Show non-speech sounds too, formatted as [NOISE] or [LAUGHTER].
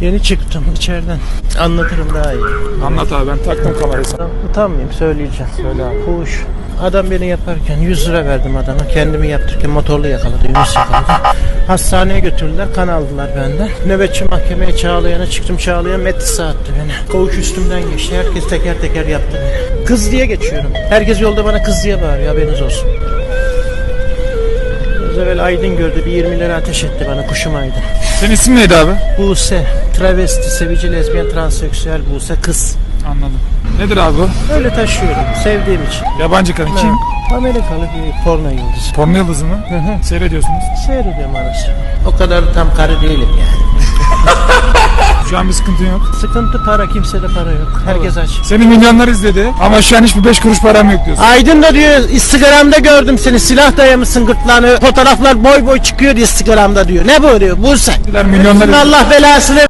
Yeni çıktım içeriden. Anlatırım daha iyi. Anlat abi ben taktım kamerayı sana. Utanmayayım söyleyeceğim. Söyle abi. Fuhuş. Adam beni yaparken 100 lira verdim adama. Kendimi yaptırırken motorlu yakaladı. Yunus yakaladı. Hastaneye götürdüler. Kan aldılar benden. Nöbetçi mahkemeye Çağlayan'a çıktım. Çağlayan metrisi attı beni. Koğuş üstümden geçti. Herkes teker teker yaptı beni. Kız diye geçiyorum. Herkes yolda bana kız diye bağırıyor. Haberiniz olsun. Evvel Aydın gördü. Bir 20 lira ateş etti bana. Kuşum Aydın. Senin isim neydi abi? Buse. Travesti, sevici, lezbiyen, transseksüel Buse. Kız. Anladım. Nedir abi bu? Öyle taşıyorum. Sevdiğim için. Yabancı kadın kim? Amerikalı bir porno yıldızı. Porno yıldızı mı? Hı hı. Seyrediyorsunuz. Seyrediyorum arası. O kadar tam karı değilim yani. [LAUGHS] Şu an bir sıkıntın yok. Sıkıntı para, kimsede para yok. Herkes aç. Seni milyonlar izledi ama şu an hiçbir 5 kuruş param yok diyorsun. Aydın da diyor Instagram'da gördüm seni silah dayamışsın gırtlağına fotoğraflar boy boy çıkıyor Instagram'da diyor. Ne bu diyor Buse. Milyonlar izledi. Allah belasını